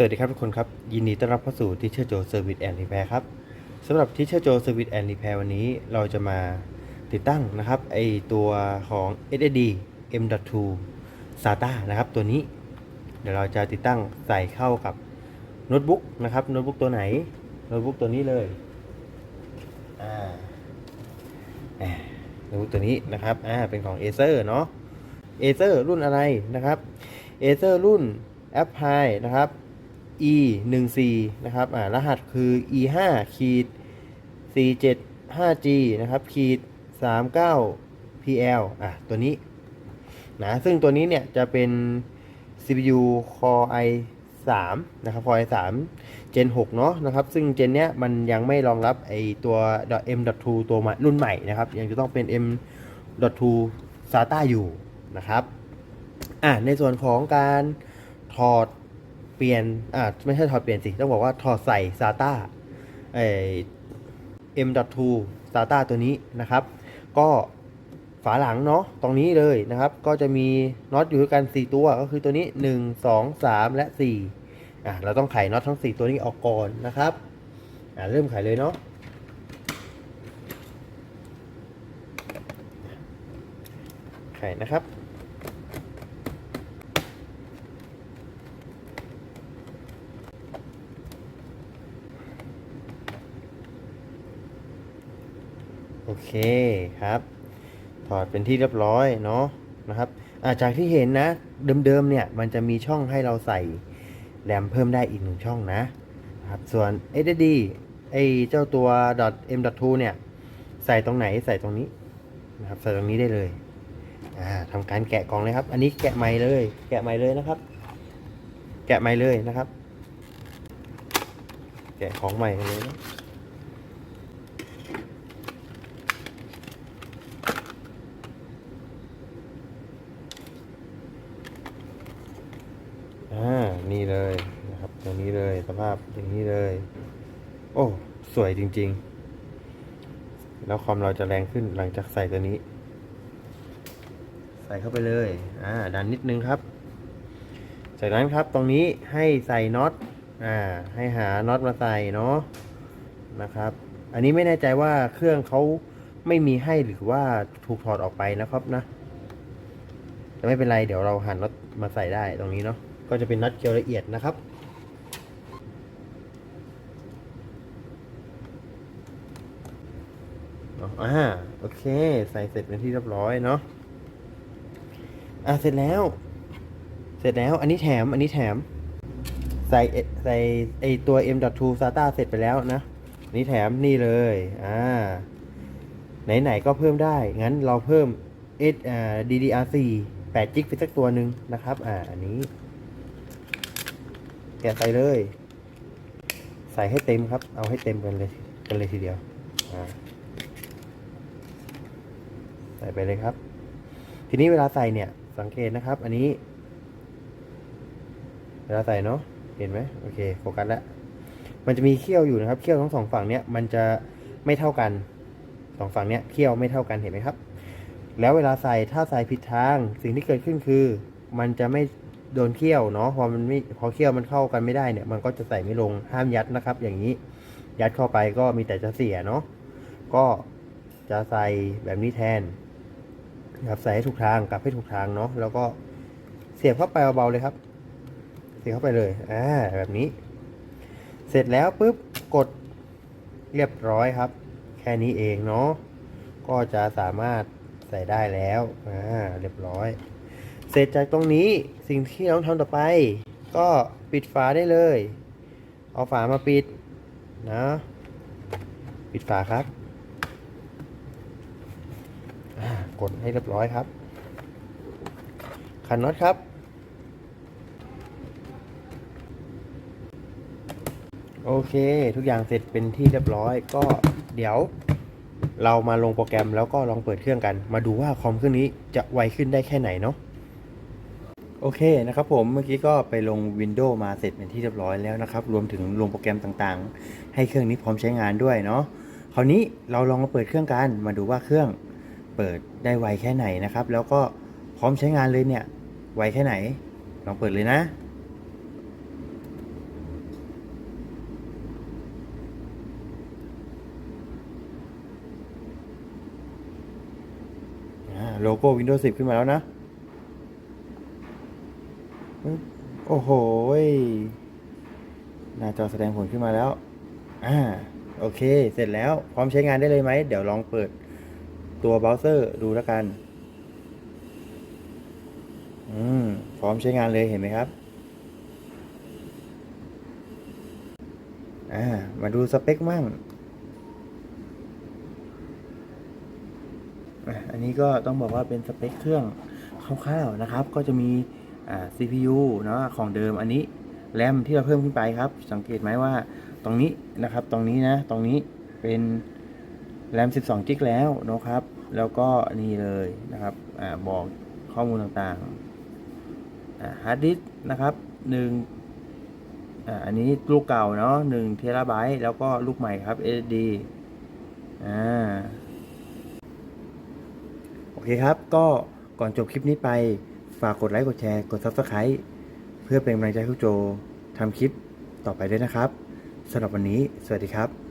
สวัสดีครับทุกคนครับ ยินดีต้อนรับเข้าสู่ Teacher Joe Service and Repair ครับสำหรับ Teacher Joe Service and Repair วันนี้เราจะมาติดตั้งนะครับไอตัวของ SSD M.2 SATA นะครับตัวนี้ เดี๋ยวเราจะติดตั้งใส่เข้ากับโน้ตบุ๊กนะครับโน้ตบุ๊กตัวไหนโน้ตบุ๊กตัวนี้เลยอ่าอ่าโน้ตบุ๊กตัวนี้นะครับอ่าเป็นของ Acer เนาะ Acer รุ่นอะไรนะครับ Acer รุ่น a p p l i นะครับ e 1 c นะครับอ่ารหัสคือ e 5ขีด4 7 5 g นะครับขีด39 pl อะตัวนี้นะซึ่งตัวนี้เนี่ยจะเป็น CPU Core i 3นะครับ Core i 3 Gen 6เนาะนะครับ ซึ่ง Gen เนี้ยมันยังไม่รองรับไอตัว M.2 ตัวใหม่รุ่นใหม่นะครับ ยังจะต้องเป็น M.2 SATA อยู่นะครับ อะในส่วนของการถอด เปลี่ยนอ่าไม่ใช่ถอดเปลี่ยนสิ ต้องบอกว่าถอดใส่ SATA เอ่อ M.2 SATA ตัวนี้นะครับ ก็ฝาหลังเนาะตรงนี้เลยนะครับ ก็จะมีน็อตอยู่ด้วยกัน 4 ตัวก็คือตัวนี้ 1 2 3 และ4อะเราต้องไขน็อตทั้ง 4 ตัวนี้ออกก่อนนะครับอะเริ่มไขเลยเนาะไขนะครับ โอเคครับ ถอดเป็นที่เรียบร้อยเนาะนะครับาจากที่เห็นนะ เดิมๆเนี่ยมันจะมีช่องให้เราใส่แรมเพิ่มได้อีกหนึ่งช่องนะครับส่วน SSD ไอเจ้าตัว .m.2 เนี่ย ใส่ตรงไหนใส่ตรงนี้นะครับใส่ตรงนี้ได้เลยอ่าทำการแกะกล่องเลยครับ อันนี้แกะใหม่เลย แกะใหม่เลยนะครับ แกะใหม่เลยนะครับ แกะของใหม่เลยนะ อ่า นี่เลยนะครับตัวนี้เลยสภาพอย่างนี้เลย โอ้ สวย จริง ๆ แล้วความเราจะแรงขึ้นหลังจากใส่ตัวนี้ ใส่เข้าไปเลย อ่า ดันนิดนึงครับ จากนั้นครับตรงนี้ให้ใส่น็อต อ่า ให้หาน็อตมาใส่เนาะ นะครับ อันนี้ไม่แน่ใจว่าเครื่องเขาไม่มีให้หรือว่าถูกถอดออกไปนะครับนะแต่ไม่เป็นไรเดี๋ยวเราหันน็อตมาใส่ได้ตรงนี้เนาะ ก็จะเป็นน็อตเกลียวละเอียดนะครับ เนาะ อ่าโอเค ใส่เสร็จเป็นที่เรียบร้อยเนาะอ่าเสร็จแล้ว เสร็จแล้ว อันนี้แถม อันนี้แถม ใส่ใส่ไอตัว M.2 SATA เสร็จไปแล้วนะอันนี้แถมนี่เลยอ่าไหนๆก็เพิ่มได้ งั้นเราเพิ่ม S อ่า DDR4 8จิกไปสักตัวหนึ่งนะครับ อ่า อันนี้ แกะใส่เลย ใส่ให้เต็มครับ เอาให้เต็มกันเลย กันเลยทีเดียว อ่า ใส่ไปเลยครับ ทีนี้เวลาใส่เนี่ย สังเกตนะครับ อันนี้ เวลาใส่เนาะเห็นไหมโอเคโฟกัสแล้วมันจะมีเขี้ยวอยู่นะครับเขี้ยวทั้งสองฝั่งเนี้ยมันจะไม่เท่ากันสองฝั่งเนี้ยเขี้ยวไม่เท่ากันเห็นไหมครับ แล้วเวลาใส่ถ้าใส่ผิดทางสิ่งที่เกิดขึ้นคือ มันจะไม่โดนเขี้ยวเนาะพอมันไม่พอเขี้ยวมันเข้ากันไม่ได้เนี่ย มันก็จะใส่ไม่ลงห้ามยัดนะครับ อย่างนี้ยัดเข้าไปก็มีแต่จะเสียเนาะก็จะใส่แบบนี้แทน นะครับใส่ให้ถูกทางกลับให้ถูกทางเนาะแล้วก็เสียบเข้าไปเบาๆเลยครับ เสียบเข้าไปเลยอ่าแบบนี้ เสร็จแล้วปุ๊บกดเรียบร้อยครับ แค่นี้เองเนาะก็จะสามารถใส่ได้แล้วอ่าเรียบร้อย เสร็จจากตรงนี้สิ่งที่เราต้องทำต่อไป ก็ปิดฝาได้เลย เอาฝามาปิดนะปิดฝาครับอ่า กดให้เรียบร้อยครับขันน็อตครับ โอเค ทุกอย่างเสร็จเป็นที่เรียบร้อย ก็เดี๋ยวเรามาลงโปรแกรมแล้วก็ลองเปิดเครื่องกัน มาดูว่าคอมเครื่องนี้จะไวขึ้นได้แค่ไหนเนาะโอเคนะครับผมเมื่อกี้ก็ไปลง Windows มาเสร็จเป็นที่เรียบร้อยแล้วนะครับ รวมถึงลงโปรแกรมต่างๆ ให้เครื่องนี้พร้อมใช้งานด้วยเนาะคราวนี้เราลองมาเปิดเครื่องกัน มาดูว่าเครื่อง เปิดได้ไวแค่ไหนนะครับ แล้วก็พร้อมใช้งานเลยเนี่ย ไวแค่ไหน ลองเปิดเลยนะโลโก้ Windows 10 ขึ้นมาแล้วนะ โอ้โห หน้าจอแสดงผลขึ้นมาแล้ว อ่า โอเค เสร็จแล้ว พร้อมใช้งานได้เลยไหม เดี๋ยวลองเปิด ตัวเบราว์เซอร์ดูแล้วกัน อืม พร้อมใช้งานเลยเห็นไหมครับ อ่า มาดูสเปคมั่งอะอันนี้ก็ต้องบอกว่าเป็นสเปคเครื่องคร่าวๆนะครับ ก็จะมี อ่า CPU เนาะของเดิมอันนี้แรมที่เราเพิ่มขึ้นไปครับ สังเกตไหมว่า ตรงนี้นะครับ ตรงนี้นะ ตรงนี้เป็น แรม 12จิกแล้วนะครับ แล้วก็นี่เลยนะครับอบอกข้อมูลต่างๆฮาร์ดดิสนะครับหนึ่งอันนี้ลูกเก่าเนาะหนึ่งเทราไบต์แล้วก็ลูกใหม่ครับ SSD อ่าโอเคครับ ก็ก่อนจบคลิปนี้ไปฝากกดไลค์ กดแชร์ กด Subscribe เพื่อเป็นกำลังใจให้โจทำคลิปต่อไปด้วยนะครับสำหรับวันนี้ สวัสดีครับ